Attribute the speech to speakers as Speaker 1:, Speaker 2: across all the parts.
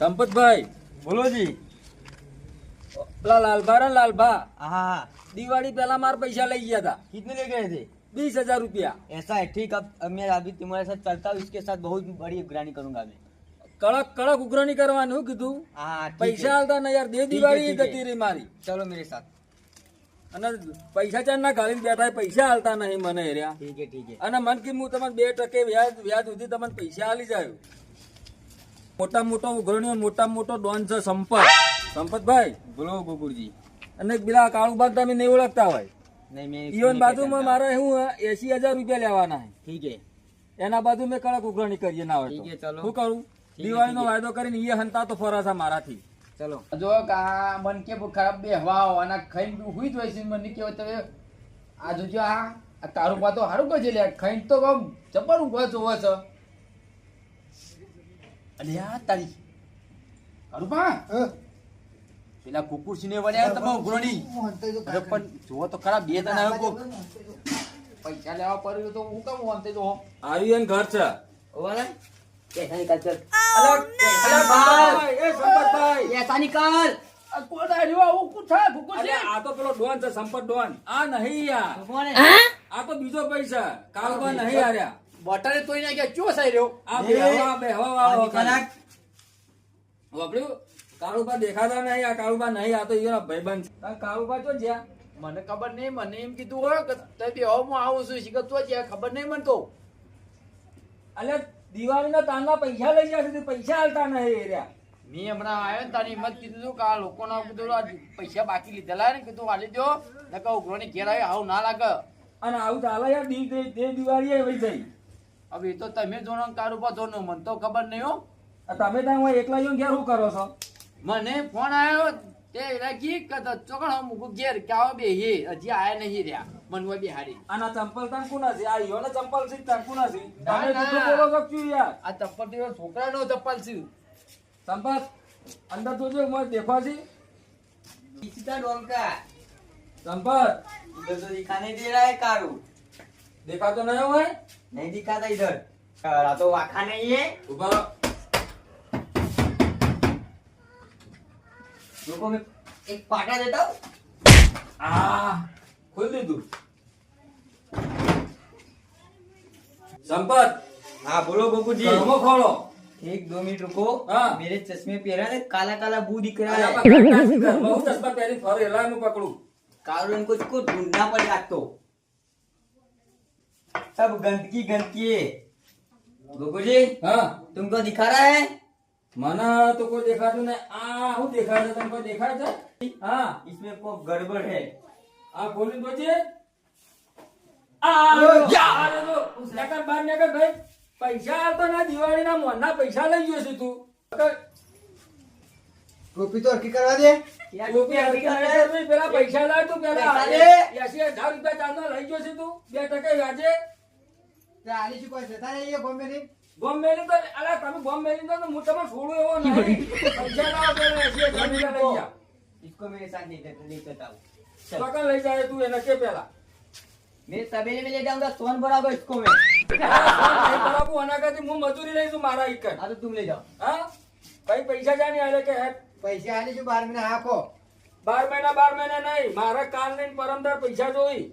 Speaker 1: સંપતભાઈ
Speaker 2: બોલો જી
Speaker 1: પેલા લાલભા રે લાલભા
Speaker 2: हाँ हाँ
Speaker 1: દિવાળી પહેલા મારા પૈસા લઈ ગયા હતા
Speaker 2: कितने ले गए थे
Speaker 1: बीस हजार रुपया
Speaker 2: ऐसा है ठीक अब अब मैं अभी तुम्हारे साथ चलता हूँ इसके साथ बहुत बड़ी उग्रानी करूंगा मैं
Speaker 1: કડક કડક ઉઘરાણી કરવાની હું કીધું
Speaker 2: हाँ हाँ, ठीक
Speaker 1: પૈસા
Speaker 2: है।
Speaker 1: હાલતા ને યાર દે
Speaker 2: है,
Speaker 1: દિવાળી
Speaker 2: ठीक है।
Speaker 1: ગતી રહી મારી
Speaker 2: चलो मेरे साथ
Speaker 1: અને પૈસા ચાર ના ગાળીને બેઠા પૈસા હાલતા નહીં મને હેર્યા
Speaker 2: ठीक है ठीक है
Speaker 1: અને મન કે હું તમને બે ટકે વ્યાજ વ્યાજ સુધી તમને પૈસા આલી જાય મોટા મોટો ઉઘરણીઓ મોટા મોટો ડોન છે સંપત. સંપતભાઈ
Speaker 2: બોલો ગોકુળજી.
Speaker 1: અને પેલા કાળુબા તમે નહીં ઓળખતા હોય. ઈવન બાજુમાં મારે શું એસી હજાર રૂપિયા લેવાના
Speaker 2: ઠીક હે
Speaker 1: એના બાજુ મેં કડક ઉઘરણી કરીએ ના હોય શું કરું? દિવાળીનો વાયદો કરીને એ હંતા તો ફરાશા મારાથી.
Speaker 2: ચલો.
Speaker 3: જો આ મન કે ખરાબ બે હવા અને ખાઈને હુઈ હોય છે મને કેવો તો આ જોજો આ તારું પાતો હારું કહે છે લે ખાઈને તો જબર ઊભા જોવો છે. અલ્યા તારી. કરુપા પેલા કુકુર સિને વળ્યા તમે ઉઘરો નહીં પણ જુઓ તો ખરાબ બે તને આવ્યો કોક. પૈસા લેવા પડ્યું તો હું કેમ વાંતે જો
Speaker 1: આવી એન ઘર છે.
Speaker 2: ઓવાલે પૈસા નિકાલ ચલ.
Speaker 1: અલો અલો ભાઈ એ સંપતભાઈ.
Speaker 2: પૈસા
Speaker 3: નિકાલ. કોણ આવ્યો આવું છે કુકુર
Speaker 1: સિને આ તો પેલો ડોન છે સંપત ડોન. આ નહીં યાર. આ તો બીજો પૈસા કાલ કાલમાં નહીં આર્યા
Speaker 3: બટરે તોય ના ચો સાઈ રહ્યો?
Speaker 1: આ બેહવા બેહવા
Speaker 2: કલાક.
Speaker 1: વપડ્યું કાળુબા દેખાતા નહીં આ કાળુબા નહીં આ તો ઈરા ભાઈબંધ છે. કાળુબા તો જ્યાં?
Speaker 3: મને ખબર નહીં મને એમ કીધું હોય કે તે બેહવા હું આવું છું શીખત તો જ્યાં ખબર નહીં મને તો.
Speaker 1: એટલે દિવાળીના તાના પૈસા લઈ ગયા પૈસા હાલતા નહીં એરિયા
Speaker 3: મેં હમણાં આવ્યો ને તારી હિંમત કીધું હતું કે આ લોકોના બધું પૈસા બાકી લીધેલા ને કીધું હાલી દો નકર ઉઘરોની ઘેર આવ્યો આવું ના લાગે.
Speaker 1: અને આવું ચાલે યાર દિવાળી આવી થઈ
Speaker 3: હવે એ તો તમે જોણો કારું પાછો ને મને તો ખબર નહીં હો.
Speaker 1: તમે ત્યાં એકલા જઈને ઘેર શું કરો છો?
Speaker 3: મને ફોન આવ્યો તે રાખી કદા ચોકણ મુકુ ઘેર કે આવો બે હે હજી આયા નહીં રહ્યા. મનવા બે હારી
Speaker 1: આના ચંપલ તન કુના છે? આ યોને ચંપલ છે તન કુના છે? તમે કીધું બોલો શકશું યાર?
Speaker 3: આ ચંપલ તો છોકરાનો ચંપલ છે.
Speaker 1: ચંપલ અંદર તો જો મને દેખવા છે
Speaker 2: ઈચતા ડોલકા. ચંપલ. ઇધર તો દે રહા કારું.
Speaker 1: દેખાતો નયો હોય?
Speaker 2: नहीं दिखाता इधर रहा तो वाखा नहीं है
Speaker 1: ऊपर
Speaker 2: रुको मैं एक पाटा देता हूँ
Speaker 1: खोल दे तू संपत
Speaker 2: हाँ बोलो गोकू जी
Speaker 1: हमको खोलो
Speaker 2: एक दो मिनट रुको
Speaker 1: हाँ
Speaker 2: मेरे चश्मे पहरा है काला काला बू दिख रहा है
Speaker 1: बहुत चश्मा पहले फर रहा है मैं पकड़ू
Speaker 2: कारण कुछ को ढूंढना पड़ जाता सब गंदगी गंदगी है गोकू जी
Speaker 1: હા
Speaker 2: तुमको दिखा रहा है
Speaker 1: મને તો કોઈ દેખાતું નહીં આ શું દેખાય છે તમને કોઈ દેખાય છે હા
Speaker 2: इसमें को गड़बड़ है
Speaker 1: આ ખોલી દો છે આ આ જો નકર બાર નકર ભાઈ પૈસા આવતો ના દિવાળીના મોંના પૈસા લઈ ગયો છે તું
Speaker 4: ટોપી તો હરકી કરવા દે
Speaker 2: क्या
Speaker 1: ટોપી
Speaker 2: टोपी
Speaker 1: હરખી
Speaker 2: हरकी
Speaker 1: ના
Speaker 2: कर रहा है?
Speaker 1: કરવી, પેલા પૈસા લાવ તું પેલા
Speaker 2: પૈસા
Speaker 1: આજે
Speaker 2: દે.
Speaker 1: એસી હજાર રૂપિયા ચાંદો લઈ ગયો છે તું બે ટકે વ્યાજે
Speaker 4: તે
Speaker 1: બરાબર ઇસકો મેં હું મજૂરી લઈશું મારા
Speaker 2: ઇકન આ તું લઈ જાઓ.
Speaker 1: હા? કઈ પૈસા જાની આલે કે હે
Speaker 4: પૈસા આલી છું બાર મહિના આપો
Speaker 1: બાર મહિના બાર મહિના નહીં. મારા કાલ નહીં પરમદાર પૈસા જોઈ.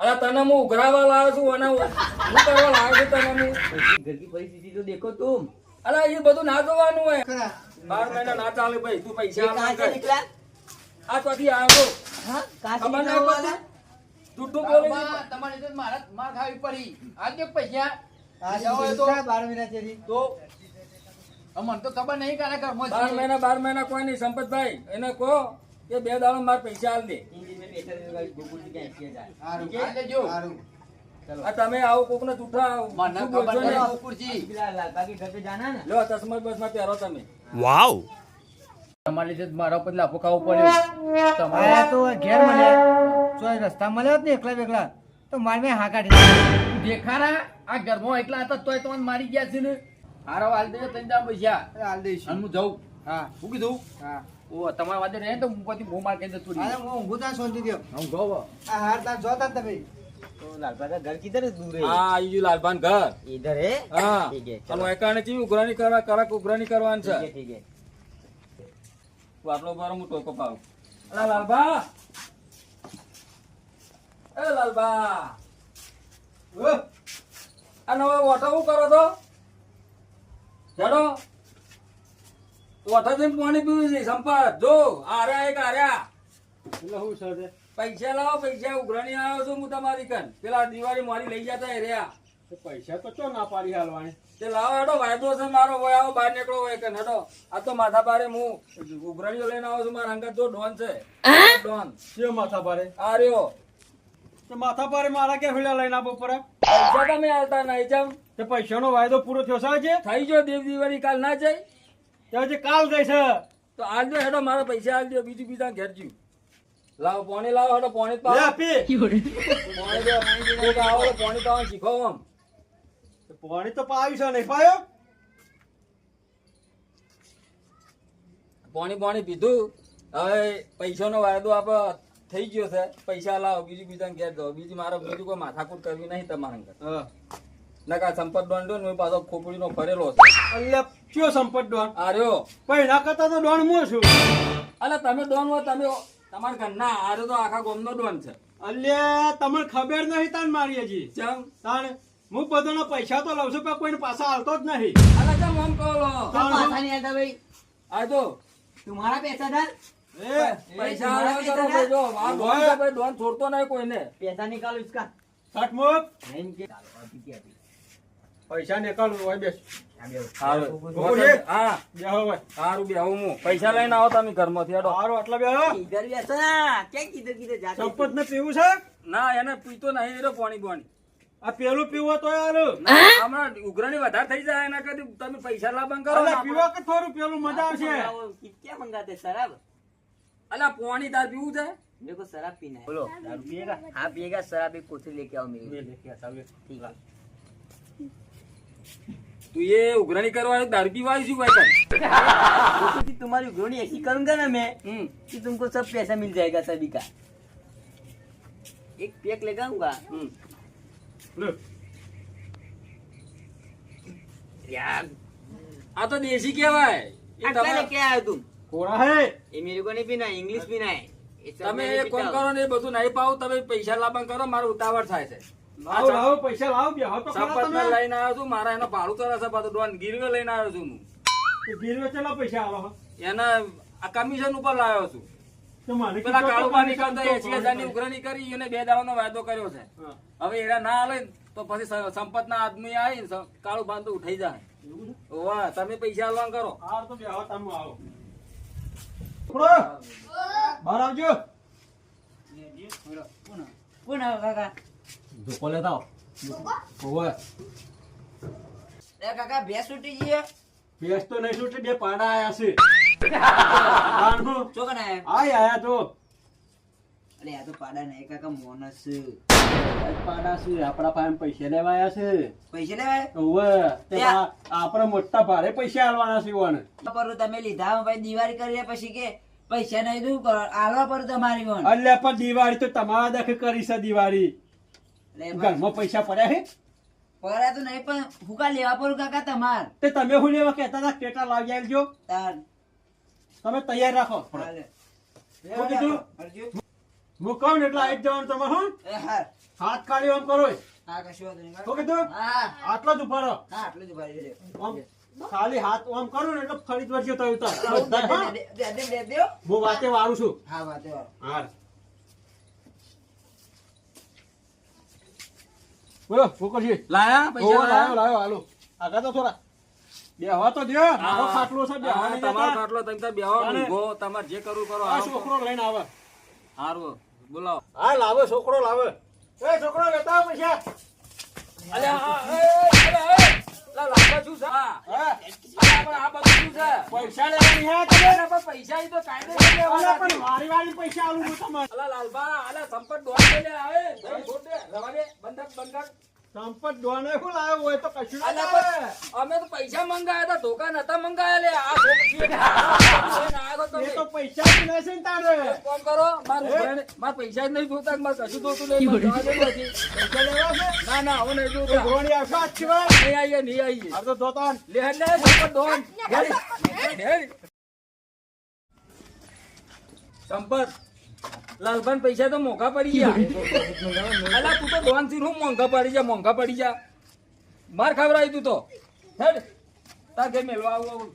Speaker 1: પરિસ્થિતિ તને હું ઉઘરાવા લાવ્યો છું અને
Speaker 2: તો દેખો તું.
Speaker 1: અલા એ બધું ના જોવાનું હોય. બાર મહિના ના ચાલે ભાઈ તું પૈસા આ તો આવ્યો
Speaker 2: હા
Speaker 1: કાચી જુઠ્ઠું બોલે
Speaker 3: તમારે તો મારા માર ખાવી પડી. આજે પૈસા. આજે તો.
Speaker 4: 12 મહિના છે
Speaker 3: તો અમન તો ખબર નહીં કાલે
Speaker 1: ઘર
Speaker 3: 12
Speaker 1: મહિના 12 મહિના કોઈ સંપતભાઈ એને કહો કે બે દાડો માર પૈસા આલ દે. તમે આવો કોક ને?
Speaker 2: જૂઠા
Speaker 1: લો તસમત બસમાં પહેરો તમે. વાવ.
Speaker 3: તમારી લીધે મારા પર લાફો ખાવો પડ્યો. તમારે
Speaker 4: તો ઘેર મને. ચોય રસ્તા મળ્યો જ ને એકલા બેકલા. તો માર મેં હા કાઢી
Speaker 3: દેખારા આ ઘરમાં એટલા હતા તોય તમને મારી ગયા છે ને? હારો હાલ દે તને દા પૈસા.
Speaker 4: હાલ દઈશ.
Speaker 3: અને હું જાઉં.
Speaker 4: હા.
Speaker 3: હું કીધું?
Speaker 4: હા.
Speaker 3: ઓ તમારા વાદે રહે તો હું પછી બહુ માર કઈ જતું
Speaker 4: અરે હું ઊંઘું તા સોંધી દો
Speaker 3: હું. ગો
Speaker 4: આ હાર તા જોતા તમે.
Speaker 2: લાલબાન ઘર
Speaker 1: કિધર દૂર જો લાલબાન ઘર.
Speaker 2: ઈધર
Speaker 1: હે?
Speaker 2: હા.
Speaker 1: ઠીક
Speaker 2: ચાલો.
Speaker 1: એકાને ચી કરવા કડક ઉઘરાણી કરવાની છે? ઠીક હે હું. ટોકો પાવ અલા લાલબા એ લાલબા આ નવો ઓટો શું કરો તો હેડો. ઓટો જઈને પાણી પીવું છે સંપત. જો આર્યા એક આર્યા.
Speaker 4: એટલે શું છે
Speaker 1: પૈસા લાવો પૈસા ઉઘરાણી આવ્યો છું હું તમારી કન. પેલા દિવાળી મારી લઈ જતા એ રહ્યા.
Speaker 4: પૈસા તો ચો ના પાડી હાલવાની?
Speaker 1: તે લાવો હેડો વાયદો છે મારો હોય આવો બહાર નીકળો હોય કન હેડો. આ તો માથા પારે હું ઉઘરાણીઓ લઈને આવો છું મારા અંગત જો ડોન છે. ડોન.
Speaker 4: કેમ માથા પારે
Speaker 1: આ રહ્યો.
Speaker 4: માથા પર મારા કે ફેલા લઈને આપો પર?
Speaker 1: પૈસા તમે આલતા નહીં જમ
Speaker 4: તે પૈસાનો વાયદો પૂરો થયો છે
Speaker 1: થઈ ગયો દેવ દિવાળી કાલ ના જાય?
Speaker 4: તો હજી કાલ જાય છે.
Speaker 1: તો આલજો હેડો મારા પૈસા આલજો બીજું બીજા ઘેર જ્યું લાવો પોણી લાવો હેડો પોણી જ
Speaker 4: લે
Speaker 1: પાવો
Speaker 4: આપી
Speaker 1: પોણી દો કોક આવો પોણી તો શીખો આમ.
Speaker 4: પોણી તો પાવી છે નહીં પાયો
Speaker 1: પોણી પોણી પીધું. હવે પૈસાનો વાયદો આપો. થઈ ગયો છે. પૈસા લાવો બીજું બીજાને ઘેર દો બીજી મારે બીજું કોઈ માથાકૂટ કરવી નહીં તમારે ઘર. નકા સંપત ડોન ડોન હું પાછો ખોપડીનો ફરેલો છે.
Speaker 4: અલ્યા કયો સંપત ડોન?
Speaker 1: આર્યો.
Speaker 4: પણ એના તો ડોન હું છું?
Speaker 1: અલે તમે ડોન હો તમે તમારા ઘરના આર્યો તો આખા ગોમનો ડોન છે.
Speaker 4: એટલે તમને ખબર નહીં તાન મારી હજી?
Speaker 1: ચમ?
Speaker 4: તાણ હું બધાના પૈસા તો લઉં છું પણ કોઈને પાછા આવતો જ નહીં.
Speaker 1: અલે ચમ આમ કહો લો? પાછા નહીં આવતા ભાઈ. આ
Speaker 2: તો તમારા પૈસાદાર
Speaker 4: પૈસા
Speaker 1: લઈને આવો તમે ઘરમાંથી
Speaker 4: સંપત ને. પીવું છે?
Speaker 1: ના એને પીતો નહીં એટલે પાણી પાણી.
Speaker 4: આ પેલું પીવો તો
Speaker 1: હમણાં ઉઘરાણી વધારે થઈ જાય એના કરતી તમે પૈસા લાભ કરો
Speaker 4: પીવો કે થોડું પેલું મજા આવશે.
Speaker 2: ક્યાં મંગાતે શરાબ शराब
Speaker 1: અલા પાણી તાર પીવું છે
Speaker 2: मेरे को शराब पीना है बोलो दारू पिएगा हाँ पिएगा शराब एक कोथरी लेके आओ मेरे लिए ठीक है
Speaker 1: તું એ ઉઘરાણી કરવા આવ્યો, દારૂ પીવા આવ્યો છું ભાઈ તને?
Speaker 2: वो तो कि तुम्हारी घोड़ी ऐसी करूंगा ना मैं
Speaker 1: હમ.
Speaker 2: कि तुमको सब पैसा मिल जाएगा सभी का एक पैक लगाऊंगा
Speaker 1: હમ.
Speaker 4: લે.
Speaker 2: यार
Speaker 1: આ તો દેશી કહેવાય એ
Speaker 2: अटका
Speaker 1: તમે
Speaker 2: लेके आए तुम
Speaker 4: કોરા બે તો ખરા
Speaker 1: કરી અને બે દાવાનો વાયદો કર્યો છે. હવે એના ના હાલે તો પછી સંપત ના આદમી આવી કાળુબા તો ઉઠાઈ જાય. તમે પૈસા હલવાન કરો.
Speaker 4: તો આવો. બહાર આવજો.
Speaker 2: કોણ આવે કાકા?
Speaker 4: ધોકો લેતા ઓવે
Speaker 2: એ કાકા ભેંસ છૂટી જઈએ?
Speaker 4: ભેંસ તો નહીં છૂટી બે પાડા આયા છે. આયા તો.
Speaker 2: અરે આ તો પાડા નહીં કાકા મોનસ.
Speaker 4: પાડા શું આપણા પાસે પૈસા લેવાયા છે.
Speaker 2: પૈસા
Speaker 4: લેવાયા આપણે મોટા ભારે પૈસા આલવાના છે
Speaker 2: ઓને તમે લીધા ભાઈ દિવાળી કરી પછી કે પૈસા નહીં દઉં કરો આલવા પર તમારી ઓન
Speaker 4: અલ્યા પણ દિવાળી તો તમારા દખ કરી છે દિવાળી. ઘરમાં પૈસા પડ્યા છે?
Speaker 2: પડ્યા તો નહીં પણ હું કા લેવા પડું કાકા તમાર.
Speaker 4: તે તમે હું લેવા કહેતા હતા? કેટલા લાવી આવજો તમે તૈયાર રાખો.
Speaker 2: હું
Speaker 4: હું કહું ને એટલે આવી જવાનું તમે હું? હાથ કાઢી આમ કરો
Speaker 2: હા કશું વાંધો નહીં.
Speaker 4: શું કીધું?
Speaker 2: હા.
Speaker 4: આટલો જ ઊભા રહો.
Speaker 2: હા આટલું જ ઊભા રહેજો.
Speaker 4: આમ ખાલી હાથ આમ કરું ને એટલે ફરી જ વળજો તો ઉતાર. હા? વાતે વાળું છું.
Speaker 2: હા વાતે વાળો.
Speaker 4: હા બોલો ફોકસી
Speaker 1: લાયા પૈસા
Speaker 4: લાયો?
Speaker 1: લાયા
Speaker 4: હાલો. આગળ તો થોડા. બેહવા તો દ્યો મારો ખાટલો છે બેહવા
Speaker 1: તમારો. ખાટલો તમે તાર બેહો તમારે જે કરવું કરો
Speaker 4: આ છોકરો લઈને આવે?
Speaker 1: હારું. બોલાવો.
Speaker 4: હા લાવે છોકરો લાવે. એ છોકરો લેતા પૈસા.
Speaker 1: સંપત
Speaker 4: ડોને શું લાવ્યો હોય તો કશું
Speaker 1: અમે તો પૈસા મંગાયા હતા ધોકા નતા મંગાયા લે. આ
Speaker 4: પૈસા જ નથી ને તારે?
Speaker 1: ફોન કરો. માર માર પૈસા જ નહીં જોતા માર કશું જોતું નહીં. મારે જવા દેવું નથી.
Speaker 4: પૈસા લેવા છે?
Speaker 1: ના ના હવે નહીં જોતા.
Speaker 4: ઉઘરોણી આવશે આજ સિવાય.
Speaker 1: નહીં આવીએ નહીં આવીએ.
Speaker 4: આ તો જોતા
Speaker 1: લે લે સંપત દોન. હેડ હેડ સંપત લાલભાન પૈસા તો મોંઘા પડી ગયા. અલા તું તો દોનથી હું મોંઘા પડી જા મોંઘા પડી જા માર ખબર આવી તું તો. હેડ. તાર ઘેર મેળવા આવું આવું.